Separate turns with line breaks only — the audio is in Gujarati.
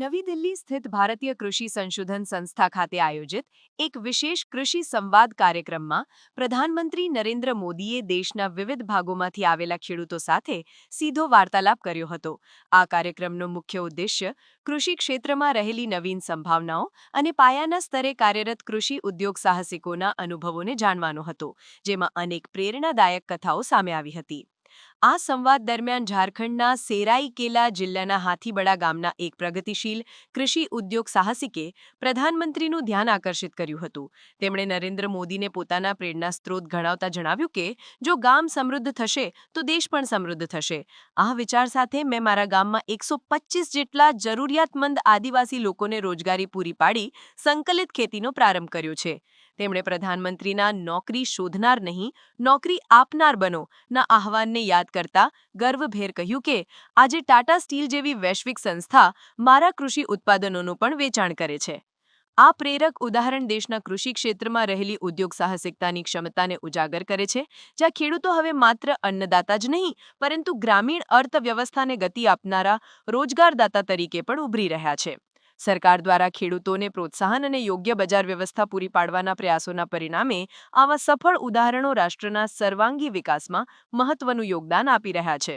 નવી દિલ્હી સ્થિત ભારતીય કૃષિ સંશોધન સંસ્થા ખાતે આયોજિત એક વિશેષ કૃષિ સંવાદ કાર્યક્રમમાં પ્રધાનમંત્રી નરેન્દ્ર મોદીએ દેશના વિવિધ ભાગોમાંથી આવેલા ખેડૂતો સાથે સીધો વાર્તાલાપ કર્યો હતો. આ કાર્યક્રમનો મુખ્ય ઉદ્દેશ્ય કૃષિ ક્ષેત્રમાં રહેલી નવીન સંભાવનાઓ અને પાયાના સ્તરે કાર્યરત કૃષિ ઉદ્યોગ સાહસિકોના અનુભવોને જાણવાનો હતો, જેમાં અનેક પ્રેરણાદાયક કથાઓ સામે આવી હતી. આ સંવાદ દરમિયાન ઝારખંડના સેરાઈકેલા જિલ્લાના હાથીબડા ગામના એક પ્રગતિશીલ કૃષિ ઉદ્યોગ સાહસિકે પ્રધાનમંત્રીનું ધ્યાન આકર્ષિત કર્યું હતું. તેમણે નરેન્દ્ર મોદીને પોતાના પ્રેરણા સ્ત્રોત ગણાવતા જણાવ્યું કે, જો ગામ સમૃદ્ધ થશે, તો દેશ પણ સમૃદ્ધ થશે. આ વિચાર સાથે મેં મારા ગામમાં એકસો જેટલા જરૂરિયાતમંદ આદિવાસી લોકોને રોજગારી પૂરી પાડી સંકલિત ખેતીનો પ્રારંભ કર્યો છે. તેમણે પ્રધાનમંત્રીના નોકરી શોધનાર નહીં, નોકરી આપનાર બનો, ના આહવાનને યાદ કરતા ગર્વભેર કહ્યું કે, આજે ટાટા સ્ટીલ જેવી વૈશ્વિક સંસ્થા મારા કૃષિ ઉત્પાદનોનું પણ વેચાણ કરે છે. આ પ્રેરક ઉદાહરણ દેશના કૃષિ ક્ષેત્રમાં રહેલી ઉદ્યોગ સાહસિકતાની ક્ષમતાને ઉજાગર કરે છે, જ્યાં ખેડૂતો હવે માત્ર અન્નદાતા જ નહીં, પરંતુ ગ્રામીણ અર્થવ્યવસ્થાને ગતિ આપનારા રોજગારદાતા તરીકે પણ ઉભરી રહ્યા છે. સરકાર દ્વારા ખેડૂતોને પ્રોત્સાહન અને યોગ્ય બજાર વ્યવસ્થા પૂરી પાડવાના પ્રયાસોના પરિણામે આવા સફળ ઉદાહરણો રાષ્ટ્રના સર્વાંગી વિકાસમાં મહત્વનું યોગદાન આપી રહ્યા છે.